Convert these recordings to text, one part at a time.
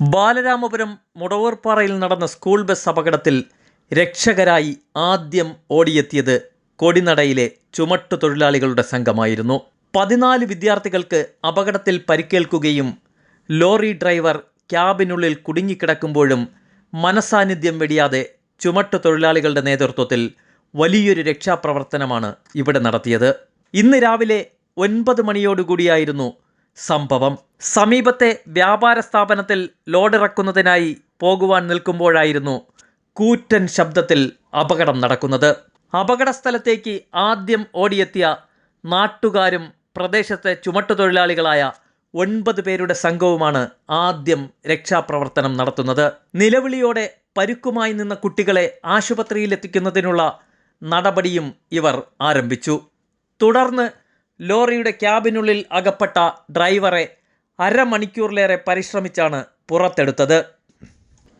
ബാലരാമപുരം മുടവൂർപ്പാറയിൽ നടന്ന school bus അപകടത്തിൽ രക്ഷകരായി ആദ്യം ഓടിയെത്തിയത് കൊടിനടയിലെ ചുമട്ടു തൊഴിലാളികളുടെ സംഘമായിരുന്നു. പതിനാല് വിദ്യാർത്ഥികൾക്ക് അപകടത്തിൽ പരിക്കേൽക്കുകയും ലോറി ഡ്രൈവർ ക്യാബിനുള്ളിൽ കുടുങ്ങിക്കിടക്കുമ്പോഴും മനസാന്നിധ്യം വെടിയാതെ ചുമട്ടു തൊഴിലാളികളുടെ നേതൃത്വത്തിൽ വലിയൊരു രക്ഷാപ്രവർത്തനമാണ് ഇവിടെ നടത്തിയത്. ഇന്ന് രാവിലെ ഒൻപത് മണിയോടുകൂടിയായിരുന്നു സംഭവം. സമീപത്തെ വ്യാപാര സ്ഥാപനത്തിൽ ലോഡിറക്കുന്നതിനായി പോകുവാൻ നിൽക്കുമ്പോഴായിരുന്നു കൂറ്റൻ ശബ്ദത്തിൽ അപകടം നടക്കുന്നത്. അപകട സ്ഥലത്തേക്ക് ആദ്യം ഓടിയെത്തിയ നാട്ടുകാരും പ്രദേശത്തെ ചുമട്ടുതൊഴിലാളികളായ ഒൻപത് പേരുടെ സംഘവുമാണ് ആദ്യം രക്ഷാപ്രവർത്തനം നടത്തുന്നത്. നിലവിളിയോടെ പരുക്കുമായി നിന്ന കുട്ടികളെ ആശുപത്രിയിലെത്തിക്കുന്നതിനുള്ള നടപടിയും ഇവർ ആരംഭിച്ചു. തുടർന്ന് ലോറിയുടെ ക്യാബിനുള്ളിൽ അകപ്പെട്ട ഡ്രൈവറെ അരമണിക്കൂറിലേറെ പരിശ്രമിച്ചാണ് പുറത്തെടുത്തത്.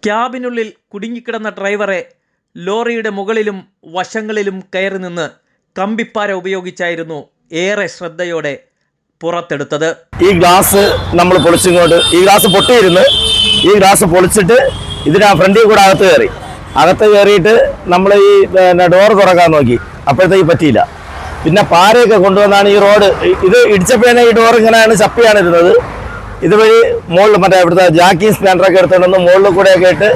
ക്യാബിനുള്ളിൽ കുടുങ്ങിക്കിടന്ന ഡ്രൈവറെ ലോറിയുടെ മുകളിലും വശങ്ങളിലും കയറി നിന്ന് കമ്പിപ്പാര ഉപയോഗിച്ചായിരുന്നു ഏറെ ശ്രദ്ധയോടെ പുറത്തെടുത്തത്. ഈ ഗ്ലാസ് നമ്മൾ പൊളിച്ചിങ്ങോട്ട് ഈ ഗ്ലാസ് പൊട്ടിയിരുന്ന്. ഈ ഗ്ലാസ് പൊളിച്ചിട്ട് ഇതിനാ ഫ്രണ്ടിൽ കൂടെ അകത്ത് കയറി. അകത്ത് കയറിയിട്ട് നമ്മൾ ഈ ഡോർ തുറക്കാൻ നോക്കി. അപ്പോഴത്തേക്ക് പറ്റിയില്ല. പിന്നെ പാരയൊക്കെ കൊണ്ടുവന്നാണ് ഈ റോഡ്. ഇത് ഇടിച്ചപ്പോഴേ ഈ ഡോർ ഇങ്ങനെയാണ് ചപ്പിയാണ് ഇരുന്നത് ഇതുവഴി മുകളിൽ മറ്റേ ഇവിടുത്തെ ജാക്കി സ്പാൻഡറൊക്കെ എടുത്തുകൊണ്ടൊന്ന് മുകളിൽ കൂടെയൊക്കെ ഇട്ട്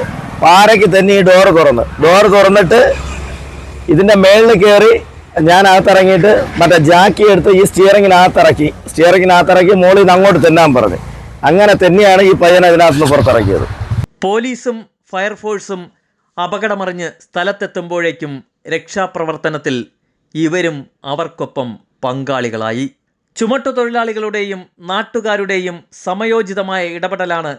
പാരയ്ക്ക് തന്നെ ഈ ഡോർ തുറന്ന്. ഡോർ തുറന്നിട്ട് ഇതിന്റെ മേളിൽ കയറി ഞാൻ അകത്തിറങ്ങിയിട്ട് മറ്റേ ജാക്കി എടുത്ത് ഈ സ്റ്റിയറിങ്ങിനകത്തിറക്കി സ്റ്റിയറിങ്ങിനകത്തിറക്കി മുകളിൽ നിന്ന് അങ്ങോട്ട് തെന്നാൻ പറഞ്ഞു. അങ്ങനെ തന്നെയാണ് ഈ പയ്യനെ അതിനകത്ത് നിന്ന് പുറത്തിറക്കിയത്. പോലീസും ഫയർഫോഴ്സും അപകടമറിഞ്ഞ് സ്ഥലത്തെത്തുമ്പോഴേക്കും രക്ഷാപ്രവർത്തനത്തിൽ ഇവരും അവർക്കൊപ്പം പങ്കാളികളായി. ചുമട്ടുതൊഴിലാളികളുടെയും നാട്ടുകാരുടെയും സമയോചിതമായ ഇടപെടലാണ്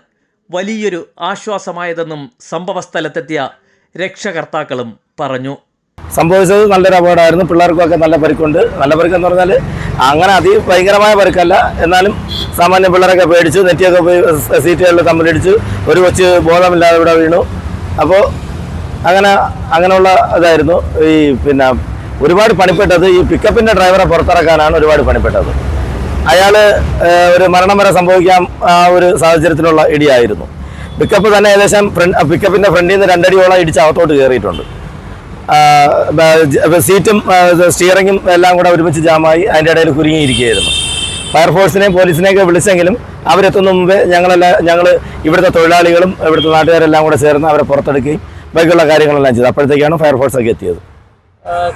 വലിയൊരു ആശ്വാസമായതെന്നും സംഭവസ്ഥലത്തെത്തിയ രക്ഷകർത്താക്കളും പറഞ്ഞു. സംഭവിച്ചത് നല്ലൊരു അപകടമായിരുന്നു. പിള്ളേർക്കൊക്കെ നല്ല പരിക്കുണ്ട്. നല്ല പരിക്കെന്ന് പറഞ്ഞാൽ അങ്ങനെ അതി ഭയങ്കരമായ പരിക്കല്ല. എന്നാലും സാമാന്യ പിള്ളേരൊക്കെ പേടിച്ചു നെറ്റിയൊക്കെ പോയി സീറ്റുകളിൽ തമ്മിലിടിച്ചു ഒരു കൊച്ച് ബോധമില്ലാതെ ഇവിടെ വീണു. അപ്പോൾ അങ്ങനെ അങ്ങനെയുള്ള ഇതായിരുന്നു. ഈ പിന്നെ ഒരുപാട് പണിപ്പെട്ടത് ഈ പിക്കപ്പിന്റെ ഡ്രൈവറെ പുറത്തിറക്കാനാണ് ഒരുപാട് പണിപ്പെട്ടത്. അയാൾ ഒരു മരണം വരെ സംഭവിക്കാൻ ആ ഒരു സാഹചര്യത്തിലുള്ള ഇടിയായിരുന്നു. പിക്കപ്പ് തന്നെ ഏകദേശം ഫ്രണ്ട് പിക്കപ്പിന്റെ ഫ്രണ്ടിൽ നിന്ന് രണ്ടടിയോളം ഇടിച്ച് അകത്തോട്ട് കയറിയിട്ടുണ്ട്. സീറ്റും സ്റ്റിയറിങ്ങും എല്ലാം കൂടെ ഒരുമിച്ച് ജാമായി അതിന്റെ ഇടയിൽ കുരുങ്ങിയിരിക്കുകയായിരുന്നു. ഫയർഫോഴ്സിനെയും പോലീസിനെയൊക്കെ വിളിച്ചെങ്കിലും അവരെത്തുന്ന മുമ്പേ ഞങ്ങളെല്ലാം ഞങ്ങൾ ഇവിടുത്തെ തൊഴിലാളികളും ഇവിടുത്തെ നാട്ടുകാരെല്ലാം കൂടെ ചേർന്ന് അവരെ പുറത്തെടുക്കുകയും ബാക്കിയുള്ള കാര്യങ്ങളെല്ലാം ചെയ്തു. അപ്പോഴത്തേക്കാണ് ഫയർഫോഴ്സൊക്കെ എത്തിയത്.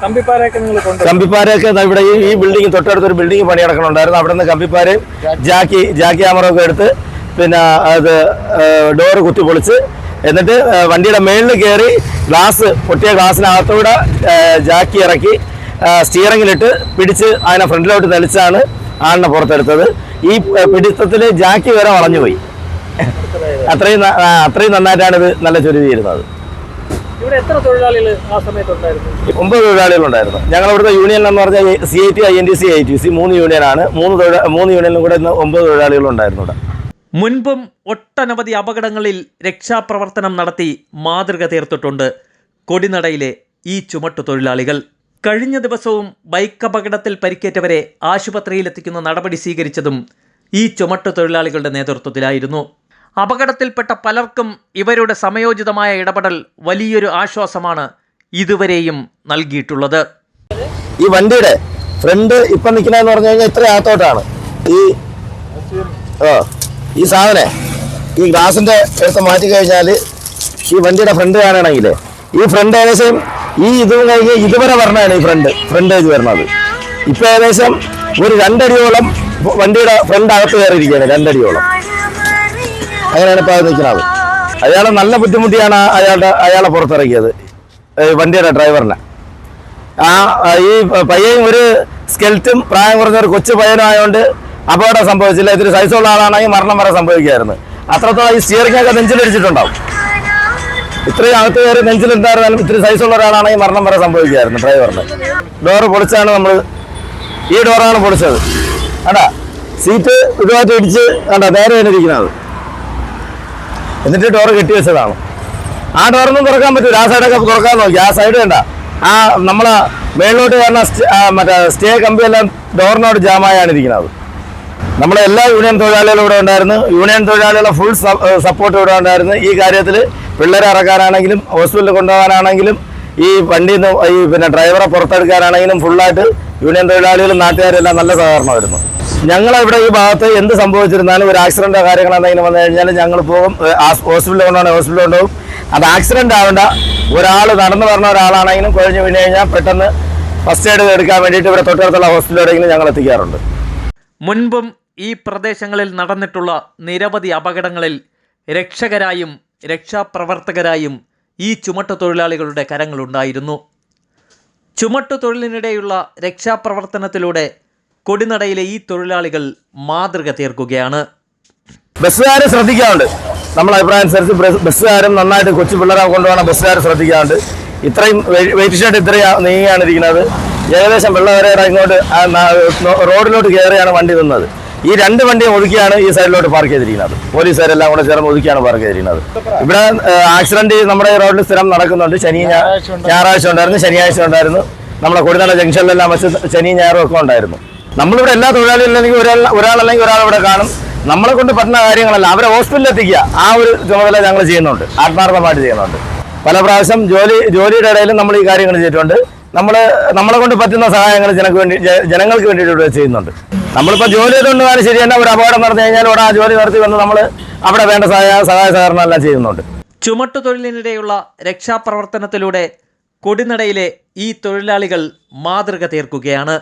കമ്പിപ്പാരൊക്കെ ഇവിടെ ഈ ബിൽഡിംഗ് തൊട്ടടുത്ത് ഒരു ബിൽഡിംഗ് പണി നടക്കണുണ്ടായിരുന്നു. അവിടെ നിന്ന് കമ്പിപ്പാരയും ജാക്കി ജാക്കി ആമറൊക്കെ എടുത്ത് പിന്നെ അത് ഡോറ് കുത്തി പൊളിച്ച് എന്നിട്ട് വണ്ടിയുടെ മേളിൽ കയറി ഗ്ലാസ് പൊട്ടിയ ഗ്ലാസ്സിനകത്തൂടെ ജാക്കി ഇറക്കി സ്റ്റിയറിങ്ങിലിട്ട് പിടിച്ച് അതിനെ ഫ്രണ്ടിലോട്ട് തെളിച്ചാണ് ആളിനെ പുറത്തെടുത്തത്. ഈ പിടിത്തത്തിൽ ജാക്കി വരെ വളഞ്ഞുപോയി. അത്രയും അത്രയും നന്നായിട്ടാണ് ഇത് നല്ല ചുരുതിയിരുന്നത്. ഇവിടെ എത്ര തൊഴിലാളികൾ ആ സമയത്തുണ്ടായിരുന്നു? ഒമ്പത് തൊഴിലാളികളുണ്ടായിരുന്നു. ഞങ്ങൾ ഇവിടുത്തെ യൂണിയൻ എന്ന് പറഞ്ഞാൽ C I T I N T C I T C മൂന്ന് യൂണിയനാണ് മൂന്ന് മൂന്ന് യൂണിയനിലും കൂടെ ഇന്ന് ഒമ്പത് തൊഴിലാളികളുണ്ടായിരുന്നു ഇവിടെ. മുൻപും ഒട്ടനവധി അപകടങ്ങളിൽ രക്ഷാപ്രവർത്തനം നടത്തി മാതൃക തീർത്തിട്ടുണ്ട് കൊടിനടയിലെ ഈ ചുമട്ടു തൊഴിലാളികൾ. കഴിഞ്ഞ ദിവസവും ബൈക്ക് അപകടത്തിൽ പരിക്കേറ്റവരെ ആശുപത്രിയിലെത്തിക്കുന്ന നടപടി സ്വീകരിച്ചതും ഈ ചുമട്ടു തൊഴിലാളികളുടെ നേതൃത്വത്തിലായിരുന്നു. അപകടത്തിൽപ്പെട്ട പലർക്കും ഇവരുടെ സമയോചിതമായ ഇടപെടൽ വലിയൊരു ആശ്വാസമാണ് ഇതുവരെയും നൽകിയിട്ടുള്ളത്. ഈ വണ്ടിയുടെ ഫ്രണ്ട് ഇപ്പം നിൽക്കുന്നതെന്ന് പറഞ്ഞു കഴിഞ്ഞാൽ ഇത്ര അകത്തോട്ടാണ്. ഈ ഓ ഈ സാധനം ഈ ഗ്ലാസിന്റെ എടുത്ത് മാറ്റി കഴിഞ്ഞാൽ ഈ വണ്ടിയുടെ ഫ്രണ്ട് കാണണമെങ്കിൽ ഈ ഫ്രണ്ട് ഏകദേശം ഈ ഇതും കഴിഞ്ഞ് ഇതുവരെ വരണമാണ് ഈ ഫ്രണ്ട് ഫ്രണ്ട് ഇത് വരണത് ഇപ്പം ഏകദേശം ഒരു രണ്ടടിയോളം വണ്ടിയുടെ ഫ്രണ്ട് അകത്ത് കയറിയിരിക്കുകയാണ് രണ്ടടിയോളം. അങ്ങനെയാണ് ഇപ്പോൾ നിൽക്കുന്നത്. അയാളെ നല്ല ബുദ്ധിമുട്ടിയാണ് അയാളുടെ അയാളെ പുറത്തിറക്കിയത്. വണ്ടിയുടെ ഡ്രൈവറിനെ. ആ ഈ പയ്യൻ ഒരു സ്കെൽറ്റും പ്രായം കുറഞ്ഞ ഒരു കൊച്ചു പയ്യനായതുകൊണ്ട് അപകടം സംഭവിച്ചില്ല. ഇത്തിരി സൈസുള്ള ആളാണെങ്കിൽ മരണം വരെ സംഭവിക്കുമായിരുന്നു അത്രത്തോളം ഈ സ്റ്റിയറിംഗ് ഒക്കെ നെഞ്ചിലടിച്ചിട്ടുണ്ടാവും. ഇത്രയും അകത്ത് കയറി നെഞ്ചിലുണ്ടായിരുന്നാലും ഇത്തിരി സൈസുള്ള ഒരാളാണെങ്കിൽ മരണം വരെ സംഭവിക്കുമായിരുന്നു ഡ്രൈവറിന്. ഡോറ് പൊളിച്ചാണ് നമ്മൾ ഈ ഡോറാണ് പൊളിച്ചത്. കണ്ടാ? സീറ്റ് ഇതുമായിട്ട് ഇടിച്ച് കണ്ടാ? നേരെ തന്നെ ഇരിക്കുന്നത്. എന്നിട്ട് ഡോറ് കെട്ടി വെച്ചതാണ്. ആ ഡോറൊന്നും തുറക്കാൻ പറ്റൂല. ആ സൈഡൊക്കെ തുറക്കാൻ നോക്കി. ആ സൈഡ് വേണ്ട. ആ നമ്മളെ മേളിലോട്ട് ആ, മറ്റേ സ്റ്റേ കമ്പിയെല്ലാം ഡോറിനോട് ജാമായാണ് ഇരിക്കുന്നത്. നമ്മളെ എല്ലാ യൂണിയൻ തൊഴിലാളികളും ഇവിടെ ഉണ്ടായിരുന്നു. യൂണിയൻ തൊഴിലാളികളുടെ ഫുൾ സപ്പോർട്ട് ഇവിടെ ഉണ്ടായിരുന്നു. ഈ കാര്യത്തിൽ പിള്ളേരെ ഇറക്കാനാണെങ്കിലും ഹോസ്പിറ്റലിൽ കൊണ്ടുപോകാനാണെങ്കിലും ഈ വണ്ടിയിൽ നിന്ന് ഈ പിന്നെ ഡ്രൈവറെ പുറത്തെടുക്കാനാണെങ്കിലും ഫുള്ളായിട്ട് യൂണിയൻ തൊഴിലാളികളും നാട്ടുകാരെല്ലാം നല്ല സഹകരണമായിരുന്നു. ഞങ്ങളിവിടെ ഈ ഭാഗത്ത് എന്ത് സംഭവിച്ചിരുന്നാലും ഒരു ആക്സിഡന്റോ കാര്യങ്ങളോ എന്തെങ്കിലും വന്നു കഴിഞ്ഞാൽ ഞങ്ങൾ പോകും. ഹോസ്പിറ്റലിൽ കൊണ്ടുപോകണം ഹോസ്പിറ്റലിൽ കൊണ്ടുപോകും. അത് ആക്സിഡന്റ് ആവേണ്ട. ഒരാൾ നടന്നു പറഞ്ഞ ഒരാളാണെങ്കിലും കുഴഞ്ഞു വീണ് കഴിഞ്ഞാൽ പെട്ടെന്ന് ഫസ്റ്റ് എയ്ഡ് എടുക്കാൻ വേണ്ടിയിട്ട് ഇവിടെ തൊട്ടടുത്തുള്ള ഹോസ്പിറ്റലിലെങ്കിലും ഞങ്ങൾ എത്തിക്കാറുണ്ട്. മുൻപും ഈ പ്രദേശങ്ങളിൽ നടന്നിട്ടുള്ള നിരവധി അപകടങ്ങളിൽ രക്ഷകരായും രക്ഷാപ്രവർത്തകരായും ഈ ചുമട്ടു തൊഴിലാളികളുടെ കരങ്ങളുണ്ടായിരുന്നു. ചുമട്ടു തൊഴിലിനിടെയുള്ള രക്ഷാപ്രവർത്തനത്തിലൂടെ കൊടിനടയിലെ ഈ തൊഴിലാളികൾ മാതൃക തീർക്കുകയാണ്. ബസ്സുകാരെ ശ്രദ്ധിക്കാറുണ്ട്. നമ്മളെ അഭിപ്രായം അനുസരിച്ച് ബസ്- ബസ്സുകാരും നന്നായിട്ട് കൊച്ചു പിള്ളേരെ കൊണ്ടുപോകണം ബസ്സുകാരെ ശ്രദ്ധിക്കാറുണ്ട്. ഇത്രയും വെയിറ്റ് ഷർട്ട് ഇത്രയും നീങ്ങിയാണ് ഇരിക്കുന്നത്. ഏകദേശം വെള്ളവരയുടെ ഇങ്ങോട്ട് റോഡിലോട്ട് കയറിയാണ് വണ്ടി നിന്നത്. ഈ രണ്ട് വണ്ടിയും ഒതുക്കിയാണ് ഈ സൈഡിലോട്ട് പാർക്ക് ചെയ്തിരിക്കുന്നത്. പോലീസുകാരെല്ലാം കൂടെ ചേർന്ന് ഒതുക്കിയാണ് പാർക്ക് ചെയ്തിരിക്കുന്നത്. ഇവിടെ ആക്സിഡന്റ് നമ്മുടെ ഈ റോഡിൽ സ്ഥിരം നടക്കുന്നുണ്ട്. ശനി ഞായറാഴ്ച ഉണ്ടായിരുന്നു. ശനിയാഴ്ച ഉണ്ടായിരുന്നു. നമ്മുടെ കൊടിനട ജംഗ്ഷനിലെല്ലാം വെച്ച് ശനി ഞായറും ഒക്കെ ഉണ്ടായിരുന്നു. നമ്മളിവിടെ എല്ലാ തൊഴിലാളികളും അല്ലെങ്കിൽ ഒരാൾ ഒരാളല്ലെങ്കിൽ ഒരാൾ ഇവിടെ കാണും. നമ്മളെ കൊണ്ട് പറ്റുന്ന കാര്യങ്ങളല്ല. അവരെ ഹോസ്പിറ്റലിൽ എത്തിക്കുക. ആ ഒരു ചുമതല ഞങ്ങൾ ചെയ്യുന്നുണ്ട്. ആത്മാർത്ഥമായിട്ട് ചെയ്യുന്നുണ്ട്. പല പ്രാവശ്യം ജോലി ജോലിയുടെ ഇടയിലും നമ്മൾ ഈ കാര്യങ്ങൾ ചെയ്തിട്ടുണ്ട്. നമ്മൾ നമ്മളെ കൊണ്ട് പറ്റുന്ന സഹായങ്ങൾ ജനങ്ങൾക്ക് വേണ്ടി ജനങ്ങൾക്ക് വേണ്ടിയിട്ട് ചെയ്യുന്നുണ്ട്. നമ്മളിപ്പോൾ ജോലി ചെയ്തുകൊണ്ട് കാര്യം ശരി. തന്നെ ഒരു അപകടം നടന്നു കഴിഞ്ഞാൽ ഇവിടെ ആ ജോലി നടത്തി വന്ന് നമ്മൾ അവിടെ വേണ്ട സഹായ സഹായ സഹകരണം എല്ലാം ചെയ്യുന്നുണ്ട് ചുമട്ടുതൊഴിലിനിടെയുള്ള രക്ഷാപ്രവർത്തനത്തിലൂടെ കൊടിനടയിലെ ഈ തൊഴിലാളികൾ മാതൃക തീർക്കുകയാണ്.